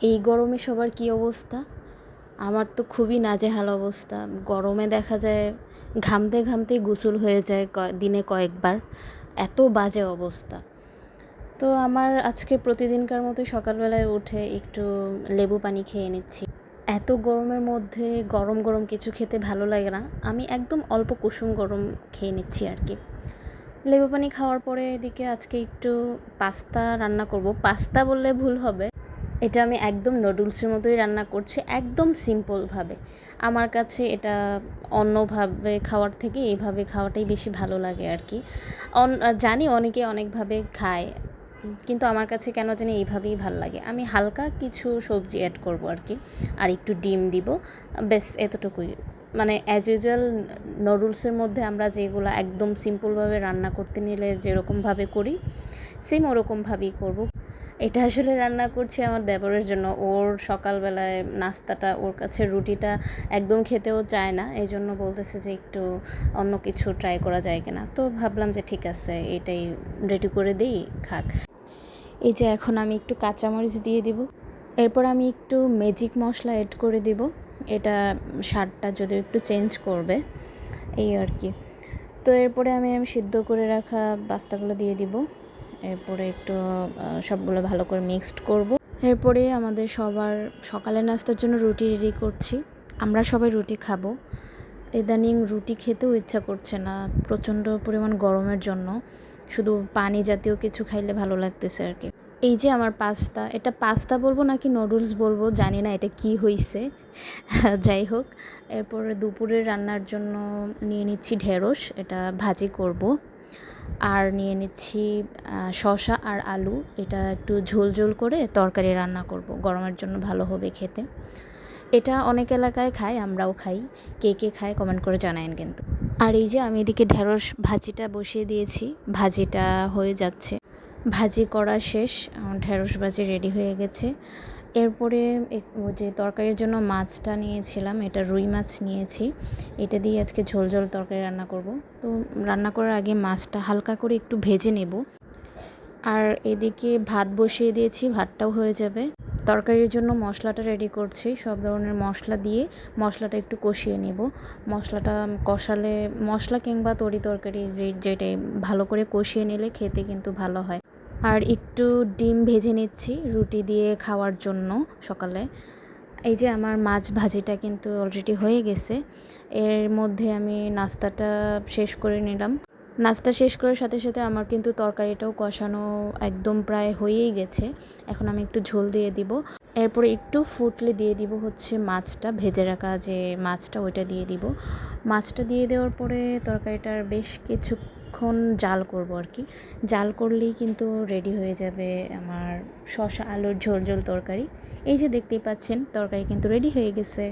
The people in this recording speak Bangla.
এই গরমে সবার কী অবস্থা? আমার তো খুবই নাজেহাল অবস্থা। গরমে দেখা যায় ঘামতে ঘামতেই গোসল হয়ে যায় দিনে কয়েকবার। এত বাজে অবস্থা। তো আমার আজকে প্রতিদিনকার মতো সকালবেলায় উঠে একটু লেবু পানি খেয়ে নিচ্ছি। এত গরমের মধ্যে গরম গরম কিছু খেতে ভালো লাগে না। আমি একদম অল্প কুসুম গরম খেয়ে নিচ্ছি আর কি। লেবু পানি খাওয়ার পরে এদিকে আজকে একটু পাস্তা রান্না করব। পাস্তা বললে ভুল হবে। এটা আমি একদম নুডলসের মতোই রান্না করছি, একদম সিম্পলভাবে আমার কাছে এটা অন্যভাবে খাওয়ার থেকে এইভাবে খাওয়াটাই বেশি ভালো লাগে আর কি। জানি অনেকে অনেকভাবে খায়, কিন্তু আমার কাছে কেন জানি এইভাবেই ভালো লাগে। আমি হালকা কিছু সবজি অ্যাড করব আর কি, আর একটু ডিম দিব। বেশ এতটুকুই। মানে অ্যাজ ইউজুয়াল নুডলসের মধ্যে আমরা যেগুলো একদম সিম্পলভাবে রান্না করতে নিলে যেরকমভাবে করি সেম ওরকমভাবেই করব। এটা আসলে রান্না করছি আমার দেবরের জন্য। ওর সকালবেলায় নাস্তাটা, ওর কাছে রুটিটা একদম খেতেও চায় না। এই জন্য বলতেছে যে একটু অন্য কিছু ট্রাই করা যায় কিনা। তো ভাবলাম যে ঠিক আছে, এটাই রেডি করে দিই, খাক। এই যে এখন আমি একটু কাঁচামরিচ দিয়ে দিব। এরপর আমি একটু ম্যাজিক মশলা এড করে দিব। এটা স্বাদটা যদিও একটু চেঞ্জ করবে, এই আর কি। তো এরপরে আমি সিদ্ধ করে রাখা বাস্তাগুলো দিয়ে দিব। এরপরে একটু সবগুলো ভালো করে মিক্সড করব। এরপরে আমাদের সবার সকালের নাস্তার জন্য রুটি রেডি করছি। আমরা সবাই রুটি খাব। ইদানিং রুটি খেতেও ইচ্ছা করছে না, প্রচণ্ড পরিমাণ গরমের জন্য। শুধু পানি জাতীয় কিছু খাইলে ভালো লাগতেছে আর কি। এই যে আমার পাস্তা, এটা পাস্তা বলব নাকি নুডলস বলব জানি না এটা কি হয়েছে যাই হোক, এরপরে দুপুরের রান্নার জন্য নিয়ে নিচ্ছি ঢেঁড়স, এটা ভাজি করব। আর নিয়ে নিচ্ছি শসা আর আলু। এটা একটু ঝোল ঝোল করে তরকারি রান্না করব, গরমের জন্য ভালো হবে খেতে। এটা অনেক এলাকায় খায় আমরাও খাই। কে কে খায় কমেন্ট করে জানায়েন কিন্তু। আর এই যে আমি এদিকে ঢেঁড়স ভাজিটা বসিয়ে দিয়েছি, ভাজিটা হয়ে যাচ্ছে। ভাজি করা শেষ ঢেঁড়স ভাজি রেডি হয়ে গেছে। এরপরে যে তরকারির জন্য মাছটা নিয়েছিলাম, এটা রুই মাছ নিয়েছি। এটা দিয়ে আজকে ঝোল ঝোল তরকারি রান্না করব। তো রান্না করার আগে মাছটা হালকা করে একটু ভেজে নেব। আর এদিকে ভাত বসিয়ে দিয়েছি, ভাতটাও হয়ে যাবে। তরকারির জন্য মশলাটা রেডি করছি। সব ধরনের মশলা দিয়ে মশলাটা একটু কষিয়ে নেব। মশলাটা কষালে মশলা কিংবা তরি তরকারি যেটাই ভালো করে কষিয়ে নিলে খেতে কিন্তু ভালো হয়। আর একটু ডিম ভেজে নিচ্ছি রুটি দিয়ে খাওয়ার জন্য সকালে। এই যে আমার মাছ ভাজিটা কিন্তু অলরেডি হয়ে গেছে। এর মধ্যে আমি নাস্তাটা শেষ করে নিলাম। নাস্তা শেষ করার সাথে সাথে আমার কিন্তু তরকারিটাও কষানো একদম প্রায় হয়েই গেছে। এখন আমি একটু ঝোল দিয়ে দিব। এরপরে একটু ফুটলে দিয়ে দিব হচ্ছে মাছটা, ভেজে রাখা যে মাছটা ওইটা দিয়ে দিব। মাছটা দিয়ে দেওয়ার পরে তরকারিটার বেশ কিছুক্ষণ জাল করব আর কি। জাল করলেই কিন্তু রেডি হয়ে যাবে আমার শশা আলুর ঝোল ঝোল তরকারি। এই যে দেখতেই পাচ্ছেন, তরকারি কিন্তু রেডি হয়ে গেছে।